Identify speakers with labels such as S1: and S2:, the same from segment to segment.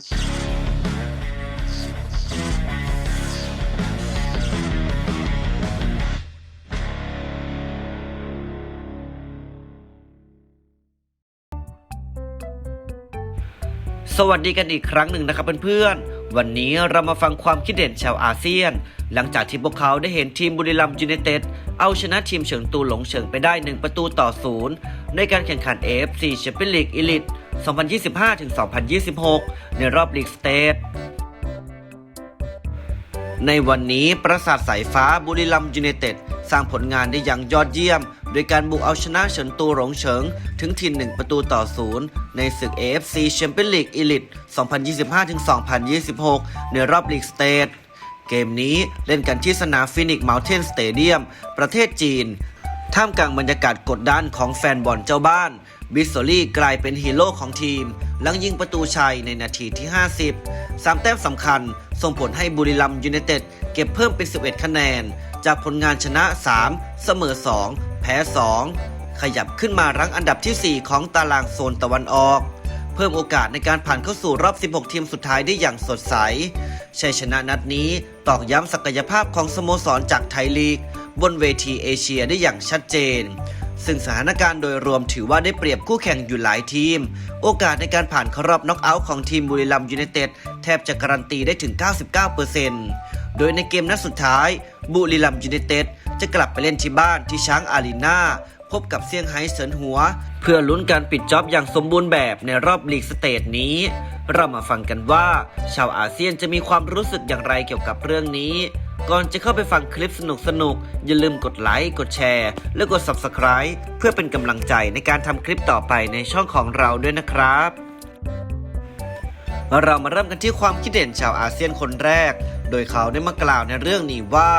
S1: สวัสดีกันอีกครั้งหนึ่งนะครับเพื่อนๆ วันนี้เรามาฟังความคิดเห็นชาวอาเซียน หลังจากที่พวกเขาได้เห็นทีมบุรีรัมย์ยูไนเต็ดเอาชนะทีมเฉิงตูหลงเฉิงไปได้ 1 ประตูต่อศูนย์ในการแข่งขัน AFC แชม 2025-2026 ในรอบลีกสเตทในวันนี้ปราสาทสายฟ้าบุรีรัมย์ยูไนเต็ดสร้างผลงานได้อย่างยอดเยี่ยม โดยการบุกเอาชนะเฉินตูหลงเฉิง ถึงทีม1ประตูต่อศูนย์ในศึก AFC แชมเปี้ยนลีกอีลิท2025-2026 ในรอบลีกสเตทเกมนี้เล่นกันที่สนามฟินิกซ์เมลเทนสเตเดียม ประเทศจีน ท่ามกลางบรรยากาศกดดันของแฟนบอลเจ้าบ้าน บิสโซลี่กลายเป็นฮีโร่ของทีม หลังยิงประตูชัยในนาทีที่ 50สามแต้มสำคัญ ส่งผลให้บุรีรัมย์ยูไนเต็ดเก็บเพิ่มเป็น 11 คะแนน จากผลงานชนะ 3 เสมอ 2 แพ้ 2 ขยับขึ้นมารั้งอันดับที่ 4 ของตารางโซนตะวันออก เพิ่มโอกาสในการผ่านเข้าสู่รอบ 16 ทีมสุดท้ายได้อย่างสดใส ชัยชนะนัดนี้ตอกย้ำศักยภาพของสโมสรจากไทยลีก บนเวทีเอเชียได้อย่างชัดเจน ซึ่งสถานการณ์โดยรวมถือว่าได้เปรียบคู่แข่งอยู่หลายทีม โอกาสในการผ่านเข้ารอบน็อกเอาท์ของทีมบุรีรัมย์ยูไนเต็ดแทบจะการันตีได้ถึง 99%โดยในเกมนัดสุดท้าย บุรีรัมย์ยูไนเต็ดจะกลับไปเล่นที่บ้านที่ช้างอารีนาพบกับเซี่ยงไฮ้เซินหัว เพื่อลุ้นการปิดจ็อบอย่างสมบูรณ์แบบในรอบลีกสเตทนี้ เรามาฟังกันว่า ชาวอาเซียนจะมีความรู้สึกอย่างไรเกี่ยวกับเรื่องนี้ ก่อนจะเข้าไปฟังคลิปสนุกๆอย่าลืมกดไลค์ กดแชร์ และกด Subscribe เพื่อเป็นกำลังใจในการทำคลิปต่อไปในช่องของเราด้วยนะครับ เรามาเริ่มกันที่ความคิดเห็นชาวอาเซียนคนแรก โดยเขาได้มากล่าวในเรื่องนี้ว่า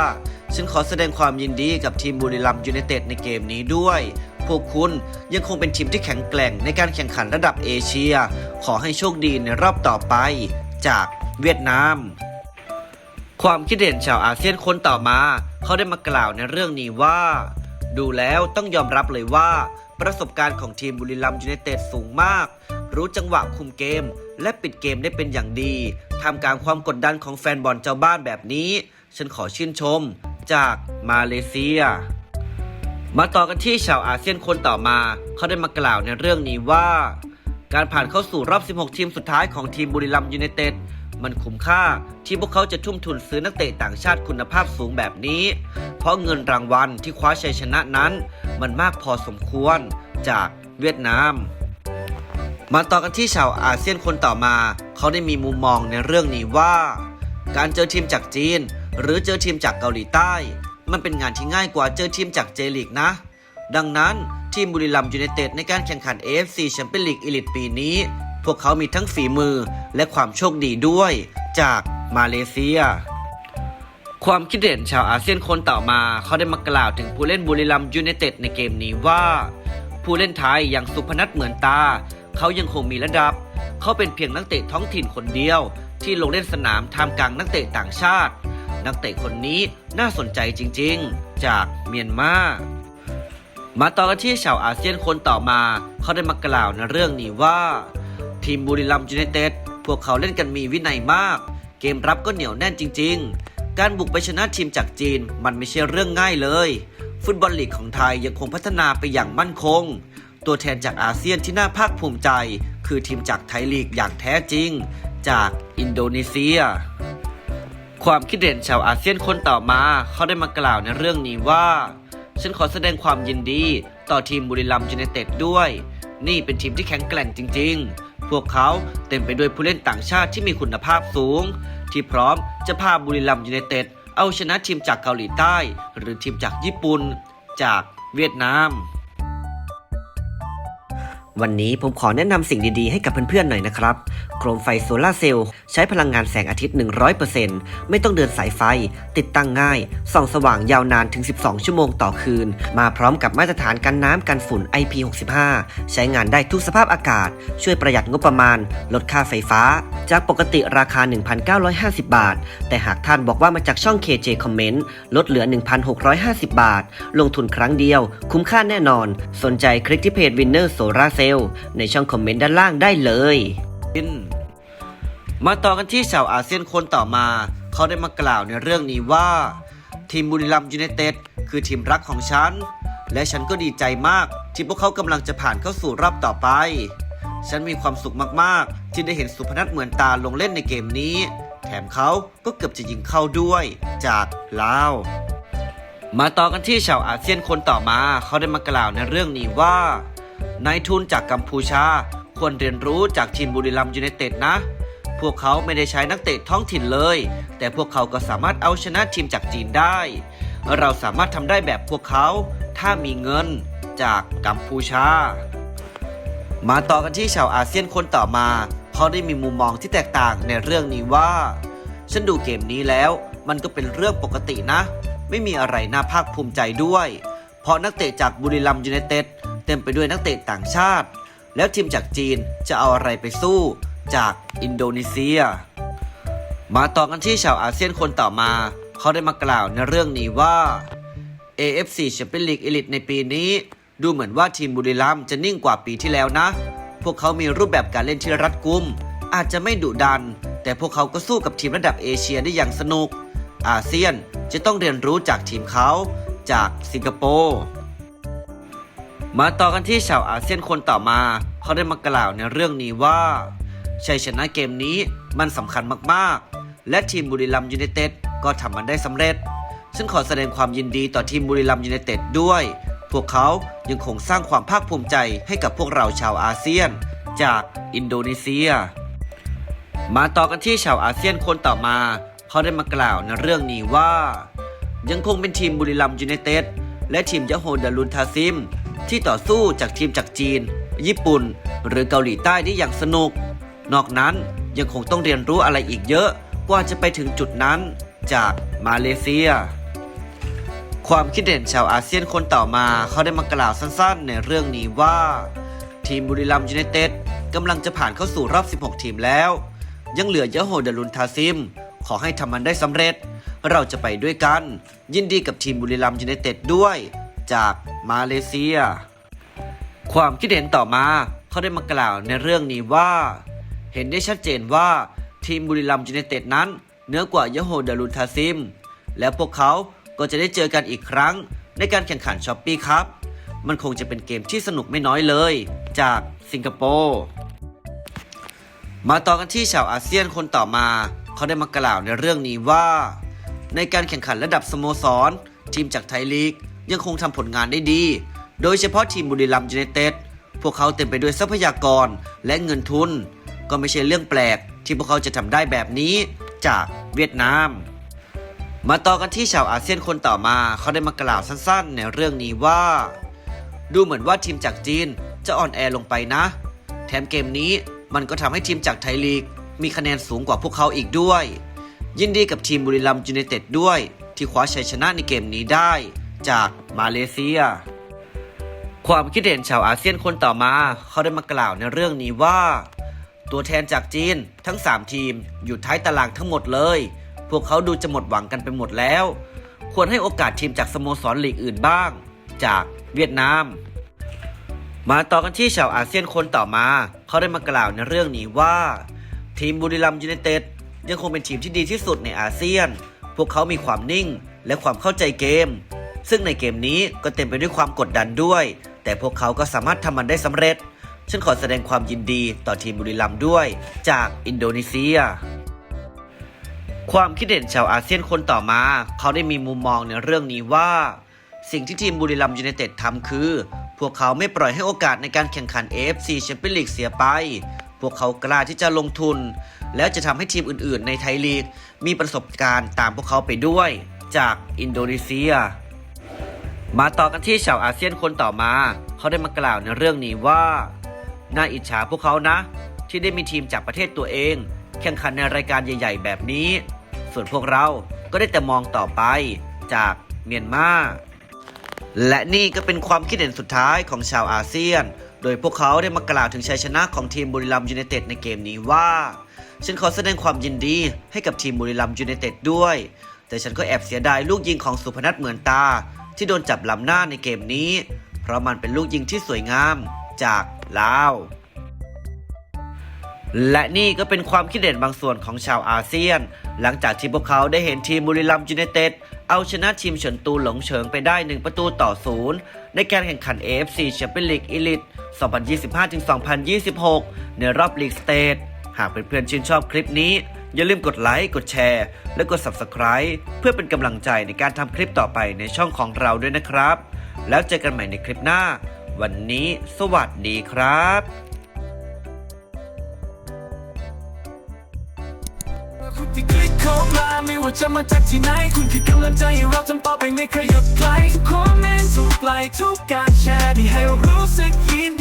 S1: ฉันขอแสดงความยินดีกับทีมบุรีรัมย์ยูไนเต็ดในเกมนี้ด้วยพวกคุณยังคงเป็นทีมที่แข็งแกร่งในการแข่งขันระดับเอเชีย ขอให้โชคดีในรอบต่อไป จากเวียดนาม ความคิดเห็นชาวอาเซียนคนต่อมา เขาได้มากล่าวในเรื่องนี้ว่า ดูแล้วต้องยอมรับเลยว่า ประสบการณ์ของทีมบุรีรัมย์ยูไนเต็ดสูงมาก รู้จังหวะคุมเกม และปิดเกมได้เป็นอย่างดีทำกลางความกดดันของแฟนบอลเจ้าบ้านแบบนี้ ฉันขอชื่นชม จากมาเลเซีย มาต่อกันที่ชาวอาเซียนคนต่อมา เขาได้มากล่าวในเรื่องนี้ว่า การผ่านเข้าสู่รอบ 16 ทีมสุดท้ายของทีมบุรีรัมย์ยูไนเต็ด มันคุ้มค่าที่พวกเขาจะทุ่มทุนซื้อนักเตะต่างชาติคุณภาพสูงแบบนี้ เพราะเงินรางวัลที่คว้าชัยชนะนั้น มันมากพอสมควรจากเวียดนาม มาต่อกันที่ชาวอาเซียนคนต่อมา เขาได้มีมุมมองในเรื่องนี้ว่า การเจอทีมจากจีน หรือเจอทีมจากเกาหลีใต้ มันเป็นงานที่ง่ายกว่าเจอทีมจากเจลีกนะ ดังนั้นทีมบุรีรัมย์ยูไนเต็ดในการแข่งขัน AFC แชมเปี้ยนลีกอีลิทปีนี้ พวกเขามีทั้งฝีมือและความโชคดีด้วย จากมาเลเซีย ความคิดเห็นชาวอาเซียนคนต่อมา เขาได้มากล่าวถึงผู้เล่นบุรีรัมยูไนเต็ดในเกมนี้ว่า ผู้เล่นไทยอย่างสุพนัทเหมือนตา เขายังคงมีระดับ เขาเป็นเพียงนักเตะท้องถิ่นคนเดียว ที่ลงเล่นสนามท่ามกลางนักเตะต่างชาติ นักเตะคนนี้น่าสนใจจริง ๆ จากเมียนมามาต่อกันที่ชาวอาเซียนคนต่อมา เขาได้มากล่าวในเรื่องนี้ว่า ทีมบุรีรัมย์ยูไนเต็ดพวกเขาเล่นกันมีวินัยมาก เกมรับก็เหนียวแน่นจริง ๆ การบุกไปชนะทีมจากจีนมันไม่ใช่เรื่องง่ายเลย ฟุตบอลลีกของไทยยังคงพัฒนาไปอย่างมั่นคง ตัวแทนจากอาเซียนที่น่าภาคภูมิใจ คือทีมจากไทยลีกอย่างแท้จริง จากอินโดนีเซีย ความคิดเห็นชาวอาเซียนคนต่อมาเขาได้มากล่าวในเรื่องนี้ว่า ฉันขอแสดงความยินดีต่อทีมบุรีรัมย์ยูไนเต็ดด้วย นี่เป็นทีมที่แข็งแกร่งจริง ๆ พวกเขาเต็มไปด้วยผู้เล่นต่างชาติที่มีคุณภาพสูง ที่พร้อมจะพาบุรีรัมย์ยูไนเต็ดเอาชนะทีมจากเกาหลีใต้ หรือทีมจากญี่ปุ่น จากเวียดนาม วันนี้ผมขอแนะนำสิ่งดีๆให้กับเพื่อนๆหน่อยนะครับ โคมไฟโซลาร์เซลล์ใช้พลังงานแสงอาทิตย์ 100%ไม่ต้องเดินสายไฟ ติดตั้งง่าย ส่องสว่างยาวนานถึง 12 ชั่วโมงต่อคืน มาพร้อมกับมาตรฐานกันน้ำกันฝุ่น IP65 ใช้งานได้ทุกสภาพอากาศ ช่วยประหยัดงบประมาณ ลดค่าไฟฟ้า จากปกติราคา 1,950 บาท แต่หากท่านบอกว่ามาจากช่อง KJ Comment ลดเหลือ 1,650 บาท ลงทุนครั้งเดียว คุ้มค่าแน่นอน สนใจคลิกที่เพจ Winner Solar Cell ในช่องคอมเมนต์ด้านล่างได้เลยมาต่อกันที่ชาวอาเซียนคนต่อมา เขาได้มากล่าวในเรื่องนี้ว่า ทีมบุรีรัมย์ยูไนเต็ดคือทีมรักของฉัน และฉันก็ดีใจมาก ที่พวกเขากำลังจะผ่านเข้าสู่รอบต่อไป ฉันมีความสุขมากๆ ที่ได้เห็นสุพนัทเหมือนตาลงเล่นในเกมนี้ แถมเขาก็เกือบจะยิงเข้าด้วย จากลาวมาต่อกันที่ชาวอาเซียนคนต่อมา เขาได้มากล่าวในเรื่องนี้ว่า นายทุนจากกัมพูชา ควรเรียนรู้จากทีมบุรีรัมย์ยูไนเต็ดนะ พวกเขาไม่ได้ใช้นักเตะท้องถิ่นเลย แต่พวกเขาก็สามารถเอาชนะทีมจากจีนได้ เราสามารถทำได้แบบพวกเขา ถ้ามีเงินจากกัมพูชา มาต่อกันที่ชาวอาเซียนคนต่อมาเขาได้มีมุมมองที่แตกต่างในเรื่องนี้ว่า ฉันดูเกมนี้แล้ว มันก็เป็นเรื่องปกตินะ ไม่มีอะไรน่าภาคภูมิใจด้วย เพราะนักเตะจากบุรีรัมย์ยูไนเต็ด เต็มไปด้วยนักเตะต่างชาติ แล้วทีมจากจีนจะเอาอะไรไปสู้จากอินโดนีเซีย มาต่อกันที่ชาวอาเซียนคนต่อมา เขาได้มากล่าวในเรื่องนี้ว่า AFC แชมเปี้ยนลีกเอลิทในปีนี้ ดูเหมือนว่าทีมบุรีรัมย์จะนิ่งกว่าปีที่แล้วนะ พวกเขามีรูปแบบการเล่นที่รัดกุม อาจจะไม่ดุดัน แต่พวกเขาก็สู้กับทีมระดับเอเชียได้อย่างสนุก อาเซียนจะต้องเรียนรู้จากทีมเขาจากสิงคโปร์ มาต่อกันที่ชาวอาเซียนคนต่อมา เขาได้มากล่าวในเรื่องนี้ว่าชัยชนะเกมนี้มันสำคัญมากๆ และทีมบุรีรัมยูไนเต็ดก็ทำมันได้สำเร็จ ฉันขอแสดงความยินดีต่อทีมบุรีรัมยูไนเต็ดด้วย พวกเขายังคงสร้างความภาคภูมิใจให้กับพวกเราชาวอาเซียน จากอินโดนีเซีย มาต่อกันที่ชาวอาเซียนคนต่อมา เขาได้มากล่าวในเรื่องนี้ว่า ยังคงเป็นทีมบุรีรัมย์ยูไนเต็ดและทีมยะโฮดารุนทาซิม ที่ต่อสู้จากทีมจากจีน ญี่ปุ่น หรือเกาหลีใต้ได้อย่างสนุก นอกนั้นยังคงต้องเรียนรู้อะไรอีกเยอะกว่าจะไปถึงจุดนั้นจากมาเลเซีย ความคิดเห็นชาวอาเซียนคนต่อมาเขาได้มากล่าวสั้นๆ ในเรื่องนี้ว่า ทีมบุรีรัมย์ยูไนเต็ดกำลังจะผ่านเข้าสู่รอบ 16 ทีมแล้ว ยังเหลือยะโฮดารุนทาซิม ขอให้ทำมันได้สำเร็จ เราจะไปด้วยกัน ยินดีกับทีมบุรีรัมย์ยูไนเต็ดด้วย จากมาเลเซีย ความคิดเห็นต่อมาเขาได้มากล่าวในเรื่องนี้ว่า เห็นได้ชัดเจนว่าทีมบุรีรัมย์ยูไนเต็ดนั้นเหนือกว่ายะโฮดารุนทาซิม และพวกเขาก็จะได้เจอกันอีกครั้ง ในการแข่งขันช้อปปี้ครับ มันคงจะเป็นเกมที่สนุกไม่น้อยเลย จากสิงคโปร์มาต่อกันที่ชาวอาเซียนคนต่อมา เขาได้มากล่าวในเรื่องนี้ว่า ในการแข่งขันระดับสโมสร ทีมจากไทยลีก ยังคงทำผลงานได้ดี โดยเฉพาะทีมบุรีรัมย์ยูไนเต็ดพวกเขาเต็มไปด้วยทรัพยากรและเงินทุน ก็ไม่ใช่เรื่องแปลกที่พวกเขาจะทำได้แบบนี้จากเวียดนาม มาต่อกันที่ชาวอาเซียนคนต่อมา เขาได้มากล่าวสั้นๆ ในเรื่องนี้ว่า ดูเหมือนว่าทีมจากจีนจะอ่อนแอลงไปนะ แถมเกมนี้มันก็ทำให้ทีมจากไทยลีก มีคะแนนสูงกว่าพวกเขาอีกด้วย ยินดีกับทีมบุรีรัมย์ยูไนเต็ดด้วย ที่คว้าชัยชนะในเกมนี้ได้ จากมาเลเซีย ความคิดเห็นชาวอาเซียนคนต่อมา เขาได้มากล่าวในเรื่องนี้ว่า ตัวแทนจากจีนทั้ง 3 ทีมอยู่ท้ายตารางทั้งหมดเลย พวกเขาดูจะหมดหวังกันไปหมดแล้ว ควรให้โอกาสทีมจากสโมสรลีกอื่นบ้าง จากเวียดนาม มาต่อกันที่ชาวอาเซียนคนต่อมา เขาได้มากล่าวในเรื่องนี้ว่า ทีมบุรีรัมย์ยูไนเต็ดยังคงเป็นทีมที่ดีที่สุดในอาเซียน พวกเขามีความนิ่งและความเข้าใจเกม ซึ่งในเกมนี้ก็เต็มไปด้วยความกดดันด้วย แต่พวกเขาก็สามารถทำมันได้สำเร็จ ฉันขอแสดงความยินดีต่อทีมบุรีรัมย์ด้วย จากอินโดนีเซีย ความคิดเห็นชาวอาเซียนคนต่อมา เขาได้มีมุมมองในเรื่องนี้ว่า สิ่งที่ทีมบุรีรัมย์ยูไนเต็ดทำคือ พวกเขาไม่ปล่อยให้โอกาสในการแข่งขัน AFC แชมเปี้ยนลีกเสียไป พวกเขากล้าที่จะลงทุน แล้วจะทำให้ทีมอื่น ๆ ในไทยลีกมีประสบการณ์ตามพวกเขาไปด้วย จากอินโดนีเซีย มาต่อกันที่ชาวอาเซียนคนต่อมา เขาได้มากล่าวในเรื่องนี้ว่า น่าอิจฉาพวกเขานะ ที่ได้มีทีมจากประเทศตัวเอง แข่งขันในรายการใหญ่ ๆ แบบนี้ ส่วนพวกเราก็ได้แต่มองต่อไปจากเมียนมาและนี่ก็เป็นความคิดเห็นสุดท้ายของชาวอาเซียน โดยพวกเขาได้มากล่าวถึงชัยชนะของทีมบุรีรัมยูไนเต็ดในเกมนี้ว่า ฉันขอแสดงความยินดีให้กับทีมบุรีรัมย์ยูไนเต็ดด้วย แต่ฉันก็แอบเสียดายลูกยิงของสุพนัทเหมือนตา ที่โดนจับล้ำหน้าในเกมนี้ เพราะมันเป็นลูกยิงที่สวยงามจากลาว และนี่ก็เป็นความคิดเห็นบางส่วนของชาวอาเซียน หลังจากที่พวกเขาได้เห็นทีมบุรีรัมย์ยูไนเต็ดเอาชนะทีมเฉินตูหลงเฉิงไปได้ 1 ประตูต่อศูนย์ในการแข่งขัน AFC Champions League Elite 2025-2026 ในรอบลีกสเตท หากเเพื่อนๆชื่นชอบคลิปนี้ อย่าลืมกดไลค์ กดแชร์ และกด Subscribe เพื่อเป็นกำลังใจในการทำคลิปต่อไปในช่องของเราด้วยนะครับ แล้วเจอกันใหม่ในคลิปหน้า วันนี้สวัสดีครับ
S2: คุณที่คลิกเข้ามาไม่ว่าจะมาจากที่ไหน คุณคือกำลังใจให้เราทำต่อไปไม่เคยหยุดไกลทุกคอมเมนต์ทุกไลค์ทุกการแชร์ที่ให้เรารู้สึกยินดี